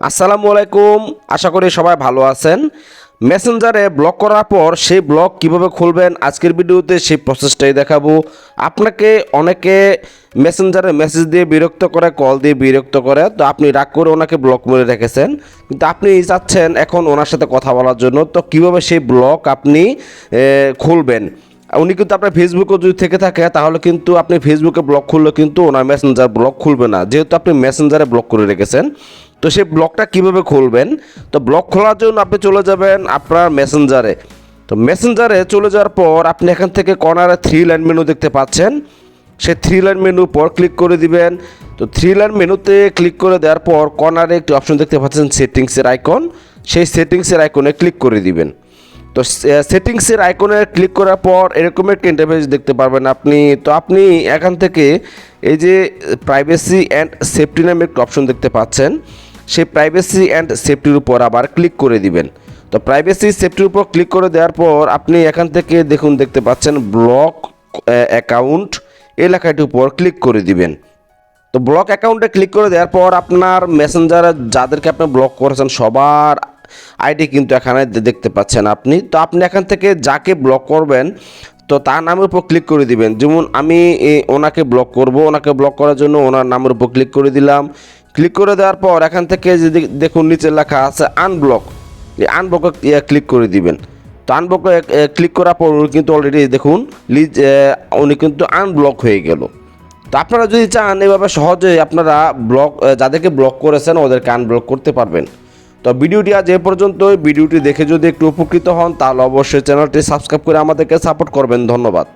আসসালামু আলাইকুম। আশা করি সবাই ভালো আছেন। মেসেঞ্জারে ব্লক করার পর সেই ব্লক কীভাবে খুলবেন আজকের ভিডিওতে সেই প্রসেসটাই দেখাবো। আপনাকে অনেকে মেসেঞ্জারে মেসেজ দিয়ে বিরক্ত করে কল দিয়ে বিরক্ত করে, তো আপনি রাগ করে ওনাকে ব্লক মেরে রেখেছেন। কিন্তু আপনি চাচ্ছেন এখন ওনার সাথে কথা বলার জন্য, তো কীভাবে সেই ব্লক আপনি খুলবেন? উনি কিন্তু আপনার ফেসবুকে যদি থেকে থাকে, তাহলে কিন্তু আপনি ফেসবুকে ব্লক খুললে কিন্তু ওনার মেসেঞ্জার ব্লক খুলবে না। যেহেতু আপনি মেসেঞ্জারে ব্লক করে রেখেছেন। তো সেই ব্লকটা কীভাবে খুলবেন? তো ব্লক খোলার জন্য আপনি চলে যাবেন আপনার মেসেঞ্জারে তো মেসেঞ্জারে চলে যাওয়ার পর আপনি এখান থেকে কর্নারে থ্রি লাইন মেনু দেখতে পাচ্ছেন। সে থ্রি লাইন মেনু পর ক্লিক করে দিবেন। তো থ্রি লাইন মেনুতে ক্লিক করে দেওয়ার পর কর্নারে একটি অপশন দেখতে পাচ্ছেন সেটিংসের আইকন সেই সেটিংসের আইকনে ক্লিক করে দিবেন। তো সেটিংসের আইকনে ক্লিক করার পর এরকম একটা ইন্টারফেস দেখতে পারবেন আপনি। তো আপনি এখান থেকে এই যে প্রাইভেসি অ্যান্ড সেফটি নামে একটি অপশন দেখতে পাচ্ছেন। সেই প্রাইভেসি অ্যান্ড সেফটির উপর আবার ক্লিক করে দিবেন। তো প্রাইভেসি সেফটির উপর ক্লিক করে দেওয়ার পর আপনি এখান থেকে দেখুন, দেখতে পাচ্ছেন ব্লক অ্যাকাউন্ট এই লেখাটির উপর ক্লিক করে দিবেন। তো ব্লক অ্যাকাউন্টে ক্লিক করে দেওয়ার পর আপনার মেসেঞ্জারে যাদেরকে আপনি ব্লক করেছেন, সবার আইডি কিন্তু এখানে দেখতে পাচ্ছেন আপনি। তো আপনি এখান থেকে যাকে ব্লক করবেন, তো তার নামের উপর ক্লিক করে দিবেন। যেমন আমি ওনাকে ব্লক করব। ওনাকে ব্লক করার জন্য ওনার নামের উপর ক্লিক করে দিলাম। ক্লিক করে দেওয়ার পর এখান থেকে যে দেখ- দেখুন নিচে লেখা আছে আনব্লক এই আনব্লকে ক্লিক করে দিবেন। তো আনব্লকে ক্লিক করার পর উনি কিন্তু অলরেডি দেখুন লিজ উনি কিন্তু আনব্লক হয়ে গেল। তো আপনারা যদি চান, এভাবে সহজে আপনারা ব্লক যাদেরকে ব্লক করেছেন ওদেরকে আনব্লক করতে পারবেন। তো ভিডিওটি আজ এ পর্যন্ত ভিডিওটি দেখে যদি একটু উপকৃত হন, তাহলে অবশ্যই চ্যানেলটি সাবস্ক্রাইব করে আমাদেরকে সাপোর্ট করবেন। ধন্যবাদ।